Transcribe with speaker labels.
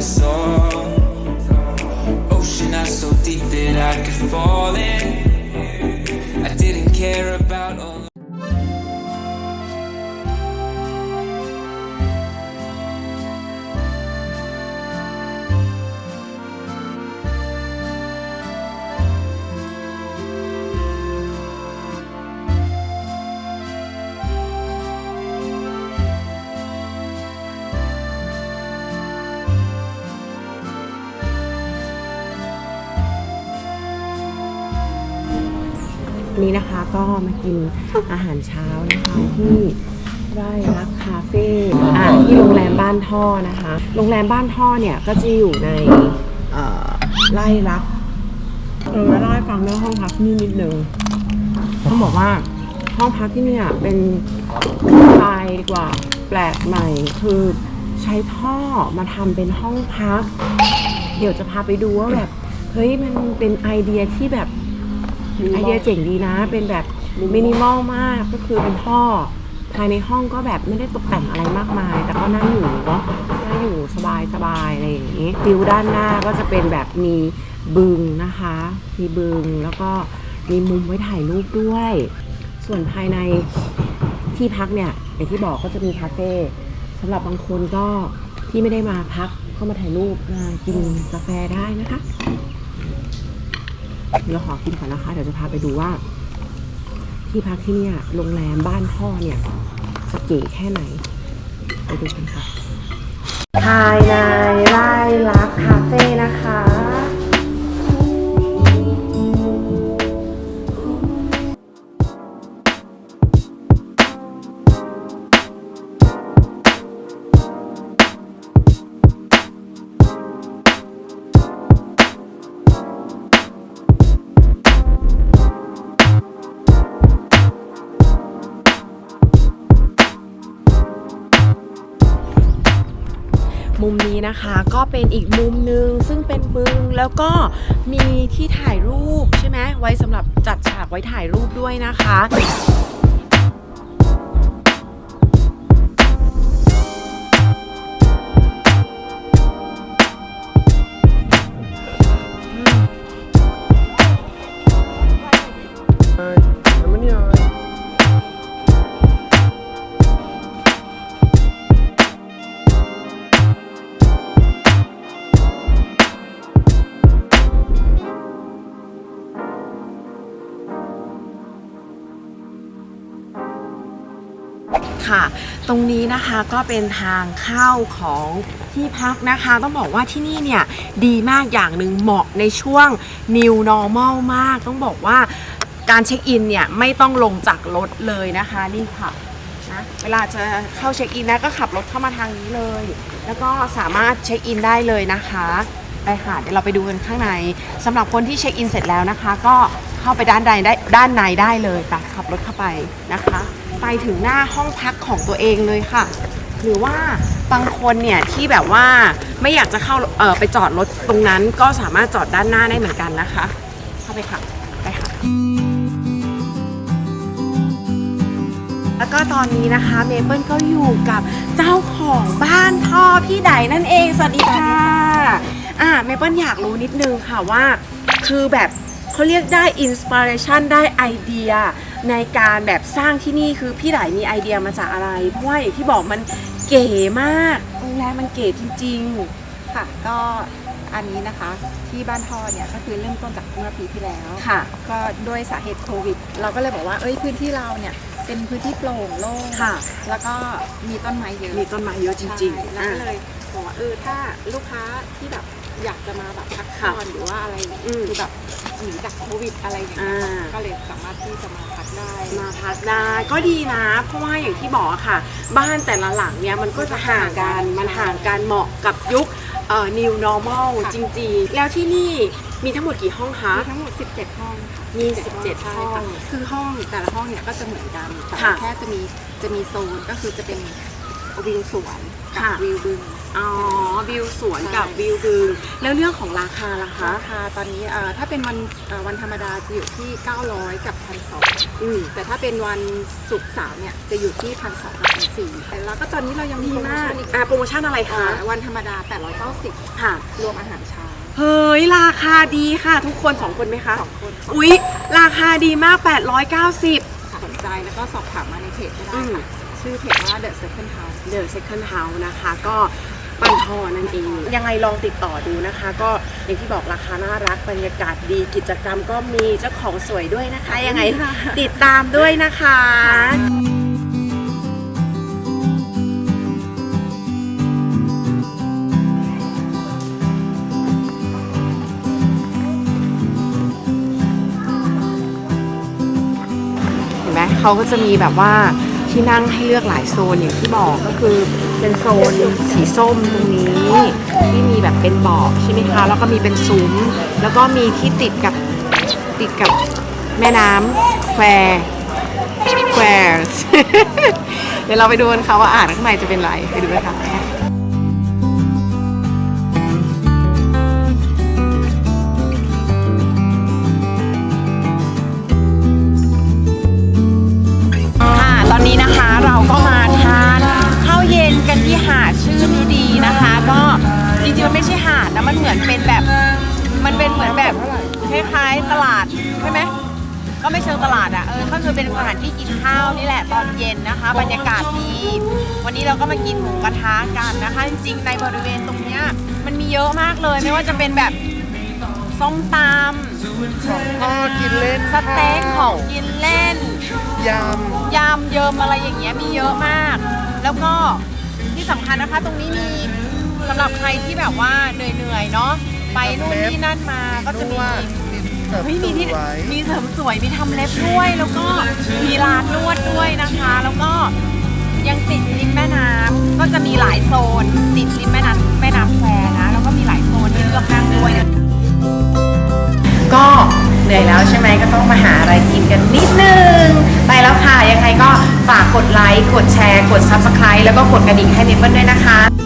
Speaker 1: soul. Ocean not so deep that I could fall in. I didn't care about all.
Speaker 2: นี้นะคะก็มากินอาหารเช้านะคะที่ไร่รักคาเฟ่ที่โรงแรมบ้านท่อนะคะ โรงแรมบ้านท่อเนี่ยก็จะอยู่ในไร่รักเออเล่าให้ฟังเรื่องห้องพักนี่นิดนึงต้องบอกว่าห้องพักที่เนี่ยเป็นสไตล์ดีกว่าแปลกใหม่คือใช้ท่อมาทำเป็นห้องพัก เดี๋ยวจะพาไปดูว่าแบบเฮ้ยมันเป็นไอเดียที่แบบ ไอเดียเจ๋งดีนะ เป็นแบบมินิมอลมากก็คือเป็นท่อ ภายในห้องก็แบบไม่ได้ตกแต่งอะไรมากมาย แต่ก็น่าอยู่เนาะน่าอยู่สบายสบายอะไรอย่างนี้วิวด้านหน้าก็จะเป็นแบบมีบึงนะคะ มีบึงแล้วก็มีมุมไว้ถ่ายรูปด้วย ส่วนภายในที่พักเนี่ยอย่างที่บอกก็จะมีคาเฟ่สำหรับบางคนก็ที่ไม่ได้มาพักก็มาถ่ายรูปมากินกาแฟได้นะคะ เดี๋ยวขอกินก่อนนะคะ เดี๋ยวจะพาไปดูว่า ที่พักที่เนี่ยโรงแรมบ้านพ่อเนี่ยจะเก๋แค่ไหน ไปดูกันค่ะภายในไร่ลักคาเฟ่นะคะ มุมนี้นะคะ ก็เป็นอีกมุมหนึ่งซึ่งเป็นบึงแล้วก็มีที่ถ่ายรูปใช่ไหมไว้สำหรับจัดฉากไว้ถ่ายรูปด้วยนะคะ ค่ะ ตรงนี้นะคะก็เป็นทางเข้าของที่พักนะคะ ต้องบอกว่าที่นี่เนี่ยดีมากอย่างหนึ่งเหมาะในช่วง new normal มาก ต้องบอกว่าการเช็คอินเนี่ยไม่ต้องลงจากรถเลยนะคะนี่ค่ะนะเวลาจะเข้าเช็คอินนะก็ขับรถเข้ามาทางนี้เลย แล้วก็สามารถเช็คอินได้เลยนะคะไปค่ะเดี๋ยวเราไปดูกันข้างในสำหรับคนที่เช็คอินเสร็จแล้วนะคะ ก็ เข้าไปด้านในได้ด้านในได้เลยไปขับรถเข้าไปนะคะ ไปถึงหน้าห้องพักของตัวเองเลยค่ะ หรือว่าบางคนเนี่ยที่แบบว่าไม่อยากจะเข้าเออไปจอดรถตรงนั้นก็สามารถจอดด้านหน้าได้เหมือนกันนะคะ เข้าไปค่ะไปค่ะ แล้วก็ตอนนี้นะคะเมเปิลก็อยู่กับเจ้าของบ้านพ่อพี่ไดนั่นเองสวัสดีค่ะอ่าเมเปิลอยากรู้นิดนึงค่ะว่า คือแบบ เขาเรียกได้อินสปิเรชันได้ไอเดียในการแบบสร้างที่นี่คือพี่ไดมีไอเดียมาจากอะไร เพราะว่าอย่างที่บอกมันเก๋มากโรงแรมมันเก๋จริง
Speaker 3: ค่ะก็อันนี้นะคะที่บ้านท่อเนี่ยก็คือเริ่มต้นจากเมื่อปีที่แล้ว
Speaker 2: ๆ ค่ะ
Speaker 3: ก็ด้วยสาเหตุโควิด เราก็เลยบอกว่าเอ้ยพื้นที่เราเนี่ยเป็นพื้นที่โปร่งโล่ง
Speaker 2: ค่ะ
Speaker 3: แล้วก็มีต้นไม้เยอะ
Speaker 2: มีต้นไม้เยอะจริงๆ
Speaker 3: ใช่แล้ว
Speaker 2: อะ
Speaker 3: ก็เลยบอกว่าเออถ้าลูกค้าที่แบบอยากจะมาแบบพัก
Speaker 2: ค่ะ
Speaker 3: ผ่อนหรือว่าอะไรเนี่ย
Speaker 2: อืม
Speaker 3: คือแบบ หนีจากโควิดอะไรอย่างเงี้ย
Speaker 2: อ่า
Speaker 3: ก็เลยสามารถที่จะมาพักได้
Speaker 2: มาพักได้ก็ดีนะ เพราะว่าอย่างที่บอกอะค่ะ บ้านแต่ละหลังเนี่ยมันก็จะห่างกันมันห่างกันเหมาะกับยุคเอ่อ new normal
Speaker 3: ค่ะ
Speaker 2: จริงๆ แล้วที่นี่มีทั้งหมดกี่ห้องคะ
Speaker 3: มีทั้งหมด 17 ห้องค่ะ
Speaker 2: มี
Speaker 3: 17
Speaker 2: 17
Speaker 3: ใช่
Speaker 2: ห้อง
Speaker 3: ค่ะคือห้องแต่ละห้องเนี่ยก็จะเหมือนกันแต่
Speaker 2: ค่ะ
Speaker 3: ว่าแค่จะมีจะมีโซนก็คือจะเป็นวิวสวนกั
Speaker 2: ค่ะ
Speaker 3: วิวบึง
Speaker 2: อ๋อวิวสวนกับวิวบึงแล้วเรื่องของราคาล่ะคะ
Speaker 3: ราคาตอนนี้เอ่อถ้าเป็นวันเอ่อวันธรรมดาจะอยู่ที่ 900 กับ1,200
Speaker 2: อืม
Speaker 3: แต่ถ้าเป็นวันศุกร์เสาร์เนี่ยจะอยู่ที่1,200กับ1,400แต่แล้วก็ตอนนี้เรายังมี
Speaker 2: ดี
Speaker 3: โปรโม
Speaker 2: มาก
Speaker 3: ชั่นอีก
Speaker 2: อ่าโปรโมชั่นอะไร
Speaker 3: อ่า
Speaker 2: คะ
Speaker 3: วันธรรมดา 890
Speaker 2: ค่ะ
Speaker 3: รวมอาหารเช้า
Speaker 2: เฮ้ยราคาดีค่ะ ทุกคนสองคนไหมคะ
Speaker 3: สองคน
Speaker 2: อุ๊ย ราคาดีมาก 890
Speaker 3: สนใจแล้วก็สอบถามมาในเพจก็ได้
Speaker 2: อืม
Speaker 3: ค่ะชื่อเพจว่า The Second House
Speaker 2: The Second House นะคะ ก็ บ้านทอนั่นเอง ยังไงลองติดต่อดูนะคะ ก็อย่างที่บอกราคาน่ารักบรรยากาศดีกิจกรรมก็มีเจ้าของสวยด้วยนะคะ ยังไงติดตามด้วยนะคะเห็นไหมเขาก็จะมีแบบว่า ที่นั่งให้เลือกหลายโซนอย่างที่บอกก็คือเป็นโซนสีส้มตรงนี้ที่มีแบบเป็นเบาะใช่ไหมคะแล้วก็มีเป็นซุ้มแล้วก็มีที่ติดกับติดกับแม่น้ำแควแควเดี๋ยวเราไปดูกันค่ะว่าอ่านข้างในจะเป็นไรไปดูกันค่ะค่ะ มันเหมือนเป็นแบบ มันเป็นเหมือนแบบคล้ายๆตลาดใช่ไหมก็ไม่เชิงตลาดอะเออก็คือเป็นสถานที่กินข้าวนี่แหละตอนเย็นนะคะ บรรยากาศดี วันนี้เราก็มากินหมูกระทะกันนะคะ จริงๆในบริเวณตรงเนี้ยมันมีเยอะมากเลย ไม่ว่าจะเป็นแบบส้มตำ
Speaker 4: พ่อกินเล่น
Speaker 2: สเต็กของกินเล่น
Speaker 4: ย
Speaker 2: ยำเยิมอะไรอย่างเงี้ยมีเยอะมาก แล้วก็ที่สำคัญนะคะ ตรงนี้มี สำหรับใครที่แบบว่าเหนื่อยๆเนาะไปนู่นนี่นั่นมาก็ำจะ
Speaker 4: น
Speaker 2: มี
Speaker 4: วดมีเสริม
Speaker 2: เฮ้ยมีที่
Speaker 4: สวย
Speaker 2: มีเสริมสวยมีทำเล็บด้วยแล้วก็มีร้านนวดด้วยนะคะ แล้วก็ยังติดริมแม่น้ำก็จะมีหลายโซน ติดริมแม่น้ำแม่น้ำแควนะแล้วก็มีหลายโซนที่เลือกนั่งด้วยก็เหนื่อยแล้วใช่ไหมก็ต้องมาหาอะไรกินกันนิดนึง ไปแล้วค่ะ ยังไงก็ฝากกดไลค์ กดแชร์ กด Subscribe แล้วก็กดกระดิ่งให้เมเปิลด้วยนะคะ